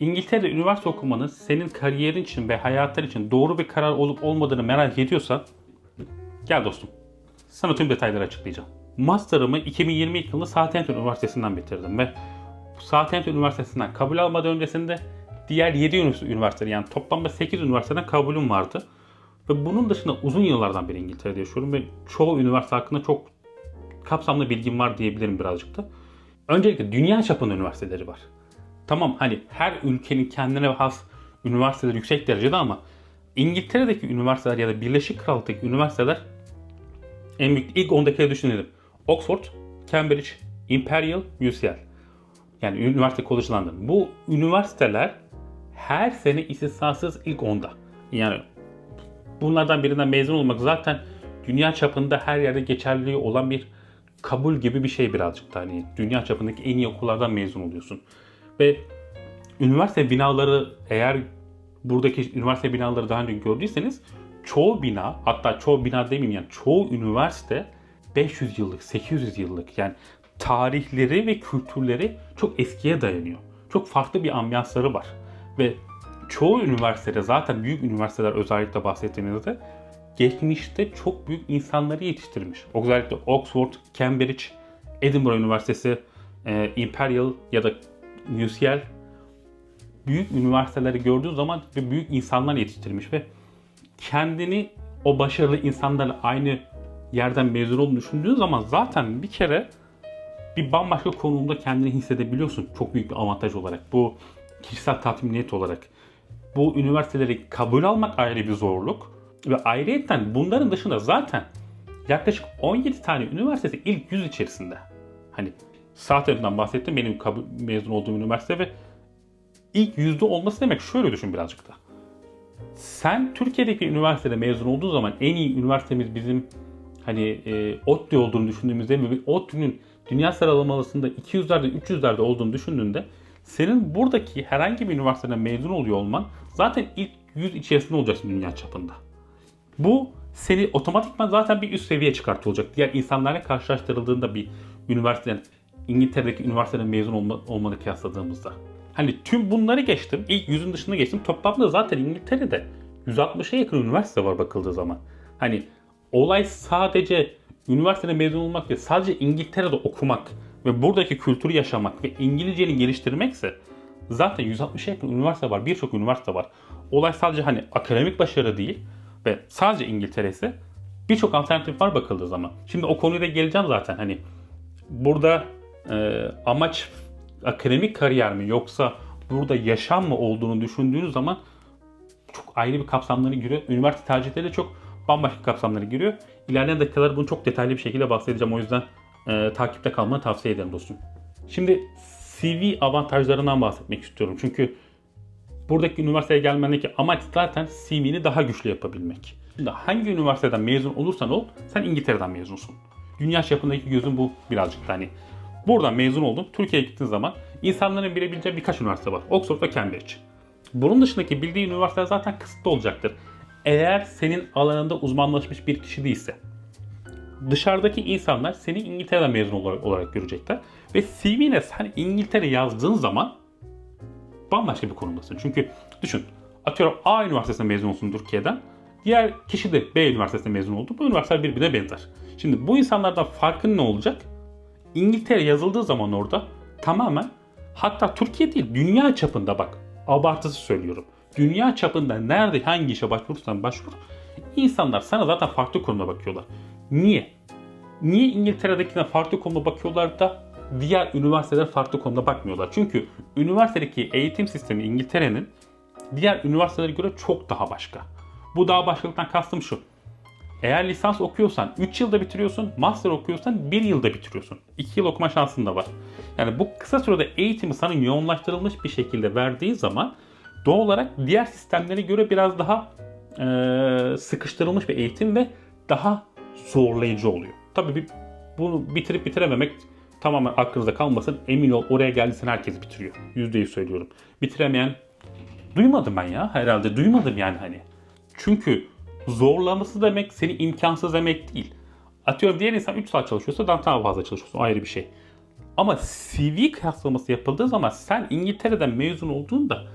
İngiltere'de üniversite okumanın senin kariyerin için ve hayatın için doğru bir karar olup olmadığını merak ediyorsan gel dostum. Sana tüm detayları açıklayacağım. Master'ımı 2020 yılında Southampton Üniversitesi'nden bitirdim ve Southampton Üniversitesi'nden kabul almadan öncesinde diğer 7 üniversite yani toplamda 8 üniversiteden kabulüm vardı. Ve bunun dışında uzun yıllardan beri İngiltere'de yaşıyorum ve çoğu üniversite hakkında çok kapsamlı bilgim var diyebilirim birazcık da. Öncelikle dünya çapında üniversiteleri var. Tamam hani her ülkenin kendine has üniversiteleri yüksek derecede ama İngiltere'deki üniversiteler ya da Birleşik Krallık'taki üniversiteler en büyük ilk 10'dakileri düşünelim. Oxford, Cambridge, Imperial, UCL. Yani üniversite College. Bu üniversiteler her sene istisnasız ilk 10'da. Yani bunlardan birinden mezun olmak zaten dünya çapında her yerde geçerliliği olan bir kabul gibi bir şey birazcık da. Hani dünya çapındaki en iyi okullardan mezun oluyorsun. Ve üniversite binaları eğer buradaki üniversite binaları daha önce gördüyseniz çoğu bina hatta çoğu bina demeyeyim yani çoğu üniversite 500 yıllık 800 yıllık yani tarihleri ve kültürleri çok eskiye dayanıyor. Çok farklı bir ambiyansları var. Ve çoğu üniversitede zaten büyük üniversiteler özellikle bahsettiğinizde geçmişte çok büyük insanları yetiştirmiş. Özellikle Oxford, Cambridge, Edinburgh Üniversitesi, e, Imperial ya da UCL büyük üniversiteleri gördüğü zaman ve büyük insanlar yetiştirmiş ve kendini o başarılı insanlarla aynı yerden mezun olduğunu düşündüğün zaman zaten bir kere bir bambaşka konumda kendini hissedebiliyorsun. Çok büyük bir avantaj olarak. Bu kişisel tatminiyet olarak. Bu üniversiteleri kabul almak ayrı bir zorluk. Ve ayrıyeten bunların dışında zaten yaklaşık 17 tane üniversitesi ilk 100 içerisinde. Hani Southampton'dan bahsettim benim mezun olduğum üniversite ve ilk yüzde olması demek şöyle düşün birazcık da. Sen Türkiye'deki üniversitede mezun olduğu zaman en iyi üniversitemiz bizim hani e, ODTÜ olduğunu düşündüğümüzde ve ODTÜ'nün dünya sıralamasında 200'lerde 300'lerde olduğunu düşündüğünde senin buradaki herhangi bir üniversiteden mezun oluyor olman zaten ilk 100 içerisinde olacaksın dünya çapında. Bu seni otomatikman zaten bir üst seviye çıkartıyor olacak. Diğer insanlarla karşılaştırıldığında bir üniversiteden İngiltere'deki üniversiteden mezun olma, olmanı kıyasladığımızda. Hani tüm bunları geçtim. İlk yüzün dışına geçtim. Toplamda zaten İngiltere'de 160'a yakın üniversite var bakıldığı zaman. Hani olay sadece üniversitede mezun olmak değil, sadece İngiltere'de okumak ve buradaki kültürü yaşamak ve İngilizceni geliştirmekse zaten 160'a yakın üniversite var. Birçok üniversite var. Olay sadece hani akademik başarı değil ve sadece İngiltere ise birçok alternatif var bakıldığı zaman. Şimdi o konuya da geleceğim zaten. Hani burada e, amaç akademik kariyer mi yoksa burada yaşam mı olduğunu düşündüğünüz zaman çok ayrı bir kapsamları giriyor. Üniversite tercihleri de çok bambaşka kapsamları giriyor. İlerleyen dakikalarda bunu çok detaylı bir şekilde bahsedeceğim. O yüzden e, takipte kalmanı tavsiye ederim dostum. Şimdi CV avantajlarından bahsetmek istiyorum. Çünkü buradaki üniversiteye gelmendeki amaç zaten CV'ni daha güçlü yapabilmek. Şimdi hangi üniversiteden mezun olursan ol, sen İngiltere'den mezunsun. Dünya çapındaki gözün bu birazcık da hani. Buradan mezun oldun, Türkiye'ye gittiğin zaman insanların bilebileceği birkaç üniversite var. Oxford ve Cambridge. Bunun dışındaki bildiği üniversiteler zaten kısıtlı olacaktır. Eğer senin alanında uzmanlaşmış bir kişi değilse. Dışarıdaki insanlar seni İngiltere'den mezun olarak, olarak görecekler. Ve CV'ne sen İngiltere yazdığın zaman bambaşka bir konumdasın. Çünkü düşün atıyorum A üniversitesinden mezun olsun Türkiye'den. Diğer kişi de B üniversitesinden mezun oldu. Bu üniversiteler birbirine benzer. Şimdi bu insanlardan farkın ne olacak? İngiltere yazıldığı zaman orada tamamen hatta Türkiye değil dünya çapında bak abartısı söylüyorum. Dünya çapında nerede hangi işe başvurursan başvur insanlar sana zaten farklı konuma bakıyorlar. Niye? Niye İngiltere'dekine farklı konuma bakıyorlar da diğer üniversiteler farklı konuma bakmıyorlar? Çünkü üniversitedeki eğitim sistemi İngiltere'nin diğer üniversitelere göre çok daha başka. Bu daha başkalıktan kastım şu. Eğer lisans okuyorsan 3 yılda bitiriyorsun, master okuyorsan 1 yılda bitiriyorsun. 2 yıl okuma şansın da var. Yani bu kısa sürede eğitimi sana yoğunlaştırılmış bir şekilde verdiği zaman doğal olarak diğer sistemlere göre biraz daha e, sıkıştırılmış bir eğitim ve daha zorlayıcı oluyor. Tabii bir, bunu bitirip bitirememek tamamen aklınızda kalmasın. Emin ol oraya geldiysen herkes bitiriyor. %100 söylüyorum. Bitiremeyen duymadım ben ya herhalde duymadım yani hani. Çünkü zorlaması demek seni imkansız demek değil. Atıyorum diğer insan 3 saat çalışıyorsa daha daha fazla çalışıyorsun ayrı bir şey. Ama CV kıyaslaması yapıldığı zaman sen İngiltere'den mezun olduğunda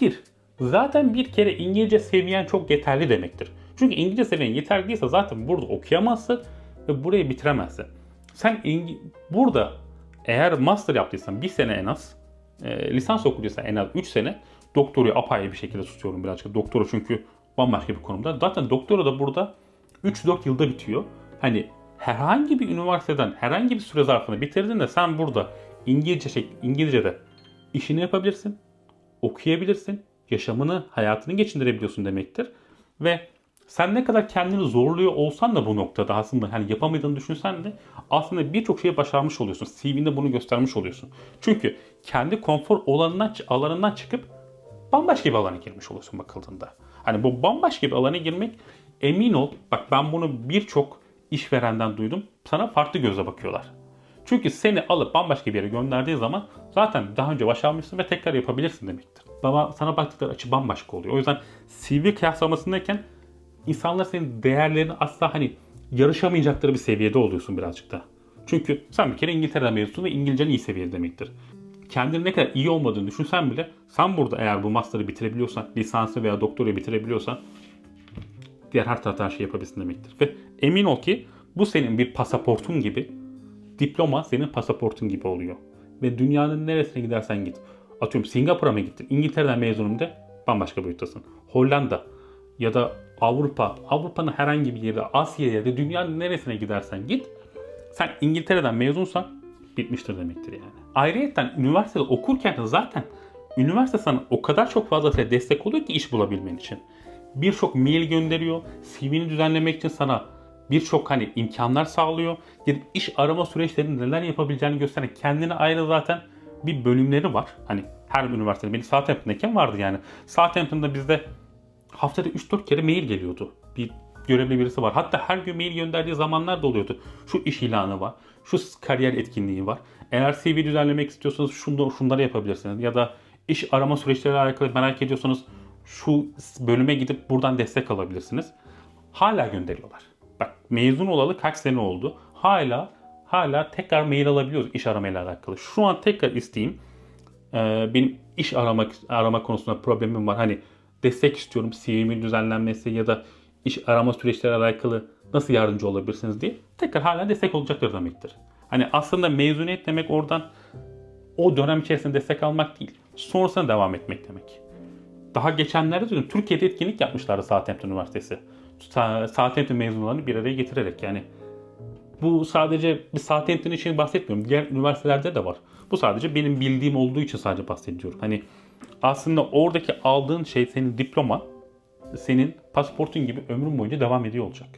bir, zaten bir kere İngilizce seviyen çok yeterli demektir. Çünkü İngilizce seviyen yeterli değilse zaten burada okuyamazsın ve burayı bitiremezsin. Sen İngi- burada eğer master yaptıysan bir sene en az, e, lisans okuduysan en az 3 sene, doktoruyu apayrı bir şekilde tutuyorum birazcık. Doktora çünkü bambaşka bir konumda. Zaten doktora da burada 3-4 yılda bitiyor. Hani herhangi bir üniversiteden herhangi bir süre zarfını bitirdiğinde sen burada İngilizce şek İngilizce'de işini yapabilirsin, okuyabilirsin, yaşamını, hayatını geçindirebiliyorsun demektir. Ve sen ne kadar kendini zorluyor olsan da bu noktada aslında hani yapamadığını düşünsen de aslında birçok şeyi başarmış oluyorsun. CV'nde bunu göstermiş oluyorsun. Çünkü kendi konfor alanından, alanından çıkıp bambaşka bir alana girmiş oluyorsun bakıldığında. Hani bu bambaşka bir alana girmek emin ol bak ben bunu birçok işverenden duydum. Sana farklı gözle bakıyorlar. Çünkü seni alıp bambaşka bir yere gönderdiği zaman zaten daha önce başarmışsın ve tekrar yapabilirsin demektir. Baba sana baktıkları açı bambaşka oluyor. O yüzden CV kıyaslamasındayken insanlar senin değerlerini asla hani yarışamayacakları bir seviyede oluyorsun birazcık da. Çünkü sen bir kere İngiltere'den mezunsun ve İngilizcen iyi seviyede demektir. Kendini ne kadar iyi olmadığını düşünsen bile sen burada eğer bu master'ı bitirebiliyorsan, lisansı veya doktorayı bitirebiliyorsan diğer her tarafta her şeyi yapabilirsin demektir. Ve emin ol ki bu senin bir pasaportun gibi, diploma senin pasaportun gibi oluyor. Ve dünyanın neresine gidersen git. Atıyorum Singapur'a mı gittin? İngiltere'den mezunum de bambaşka boyuttasın. Hollanda ya da Avrupa, Avrupa'nın herhangi bir yerde, Asya'ya da dünyanın neresine gidersen git. Sen İngiltere'den mezunsan bitmiştir demektir yani. Ayrıca üniversitede okurken de zaten üniversite sana o kadar çok fazla size destek oluyor ki iş bulabilmen için. Birçok mail gönderiyor, CV'ni düzenlemek için sana birçok hani imkanlar sağlıyor. Gidip iş arama süreçlerinde neler yapabileceğini gösteren kendine ayrı zaten bir bölümleri var. Hani her üniversitede benim Southampton'dayken vardı yani. Southampton'da bizde haftada 3-4 kere mail geliyordu. Bir görevli birisi var. Hatta her gün mail gönderdiği zamanlar da oluyordu. Şu iş ilanı var. Şu kariyer etkinliği var. Eğer CV düzenlemek istiyorsanız şunu, şunları yapabilirsiniz. Ya da iş arama süreçleriyle alakalı merak ediyorsanız şu bölüme gidip buradan destek alabilirsiniz. Hala gönderiyorlar. Bak mezun olalı kaç sene oldu. Hala hala tekrar mail alabiliyoruz iş aramayla alakalı. Şu an tekrar isteyeyim. Ee, benim iş aramak arama konusunda problemim var. Hani destek istiyorum CV'min düzenlenmesi ya da iş arama süreçleri alakalı nasıl yardımcı olabilirsiniz diye tekrar hala destek olacaktır demektir. Hani aslında mezuniyet demek oradan o dönem içerisinde destek almak değil. Sonrasına devam etmek demek. Daha geçenlerde duydum. Türkiye'de etkinlik yapmışlardı Southampton Üniversitesi. Sa- Southampton mezunlarını bir araya getirerek yani. Bu sadece bir Southampton için bahsetmiyorum. Diğer üniversitelerde de var. Bu sadece benim bildiğim olduğu için sadece bahsediyorum. Hani aslında oradaki aldığın şey senin diploma, senin pasaportun gibi ömrün boyunca devam ediyor olacak.